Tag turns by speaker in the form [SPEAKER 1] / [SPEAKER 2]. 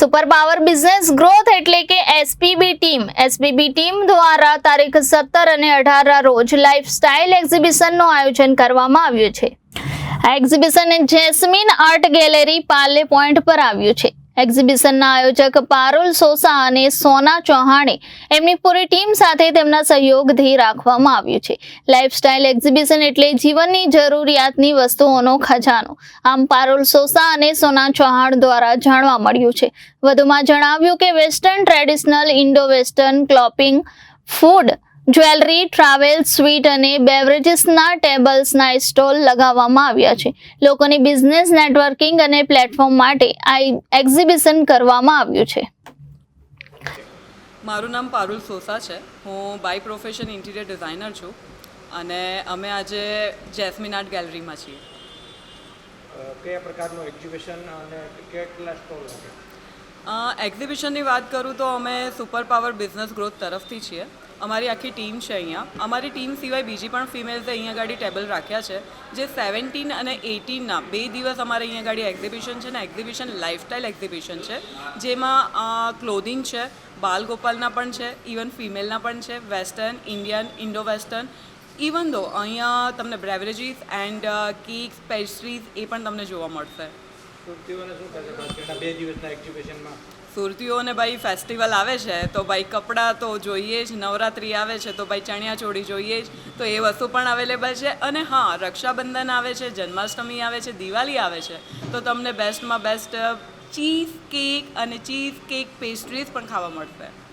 [SPEAKER 1] Super power business growth એટલે કે SPB team. SPB team દ્વારા તારીખ સત્તર અને અઢારના રોજ લાઇફસ્ટાઇલ એક્ઝિબિશનનું આયોજન કરવામાં આવ્યું છે. આ એક્ઝિબિશન જેસ્મિન આર્ટ ગેલેરી પાલે પોઈન્ટ પર આવ્યું છે. એક્ઝિબિશનના આયોજક પારુલ સોસા અને સોના ચૌહાણે એમની પૂરી ટીમ સાથે તેમના સહયોગથી રાખવામાં આવ્યું છે. લાઇફસ્ટાઇલ એક્ઝિબિશન એટલે જીવનની જરૂરિયાતની વસ્તુઓનો ખજાનો. આમ પારુલ સોસા અને સોના ચૌહાણ દ્વારા જાણવા મળ્યું છે. વધુમાં જણાવ્યું કે western traditional indo western clothing food jewellery travel sweet અને બેવરેજીસના ટેબલ્સના સ્ટોલ લગાવવામાં આવ્યા છે. લોકોની બિઝનેસ નેટવર્કિંગ અને પ્લેટફોર્મ માટે આ એક્ઝિબિશન કરવામાં આવ્યું છે.
[SPEAKER 2] મારું નામ પારુલ સોસા છે. હું બાય પ્રોફેશન ઇન્ટિરિયર ડિઝાઇનર છું અને અમે આજે જેસ્મિન આર્ટ ગેલેરીમાં છીએ.
[SPEAKER 3] કયા પ્રકારનું એક્ઝિબિશન અને કેટલા સ્ટોલ
[SPEAKER 2] એક્ઝિબિશનની વાત કરું તો અમે સુપર પાવર બિઝનેસ ગ્રોથ તરફથી છીએ. અમારી આખી ટીમ છે અહીંયા. અમારી ટીમ સિવાય બીજી પણ ફિમેલ્સે અહીંયા ગાડી ટેબલ રાખ્યા છે. જે સેવન્ટીન અને એટીનના બે દિવસ અમારે અહીંયા ગાડી એક્ઝિબિશન છે ને એક્ઝિબિશન લાઇફસ્ટાઇલ એક્ઝિબિશન છે. જેમાં ક્લોધિંગ છે બાલ ગોપાલના પણ છે ઇવન ફિમેલના પણ છે western Indian Indo western even though અહીંયા તમને બ્રેવરેજીસ એન્ડ કેક્સ પેસ્ટ્રીઝ એ પણ તમને જોવા મળશે. સુરતીઓને ભાઈ ફેસ્ટિવલ આવે છે, તો ભાઈ કપડાં તો જોઈએ જ, નવરાત્રિ આવે છે, તો ભાઈ ચણિયા ચોળી જોઈએ જ, તો એ વસ્તુ પણ અવેલેબલ છે. અને હા, રક્ષાબંધન આવે છે, જન્માષ્ટમી આવે છે, દિવાળી આવે છે, તો તમને બેસ્ટમાં બેસ્ટ ચીઝ કેક અને ચીઝ કેક પેસ્ટ્રીઝ પણ ખાવા મળશે.